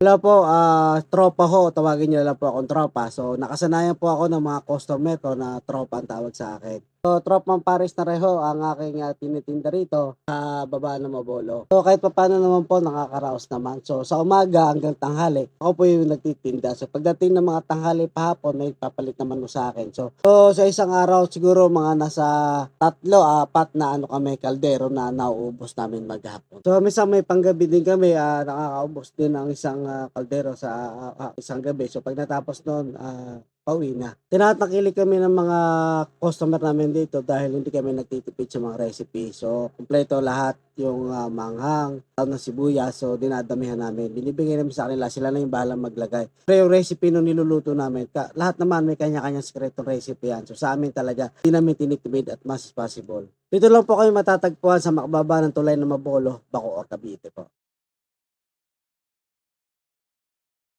Hello po, ah, tropa ho, tawagin niyo lang po akong tropa. So, nakasanayan po ako ng mga customer ko na tropa ang tawag sa akin. So, tropang Paris na reho ang aking ah, tinitinda rito sa baba ng Mabolo. So, kahit pa paano naman po, nakakaraos naman. So, sa umaga hanggang tanghali, ako po yung nagtitinda. So, pagdating ng mga tanghali pahapon, may papalit naman sa akin. So, so, sa isang araw, siguro mga nasa tatlo, apat na ano kami, kaldero na nauubos namin maghapon. So, minsan may panggabi din kami, ah, nakakaubos din ang isang ah, kaldero sa ah, ah, isang gabi. So, pag natapos noon, ah, pauwi na. Tinatakilik kami ng mga customer namin dito dahil hindi kami nagtitipid sa mga recipe. So, kumpleto lahat yung ah, manghang, taon ng sibuyas. So, dinadamihan namin. Binibigay namin sa kanila. Sila na yung bahala maglagay. Pero yung recipe nung niluluto namin, ka, lahat naman may kanya-kanyang sekretong recipe yan. So, sa amin talaga, hindi namin tinitipid at mas possible. Dito lang po kayo matatagpuan sa makababa ng tulay ng Mabolo, Baco or Cavite po.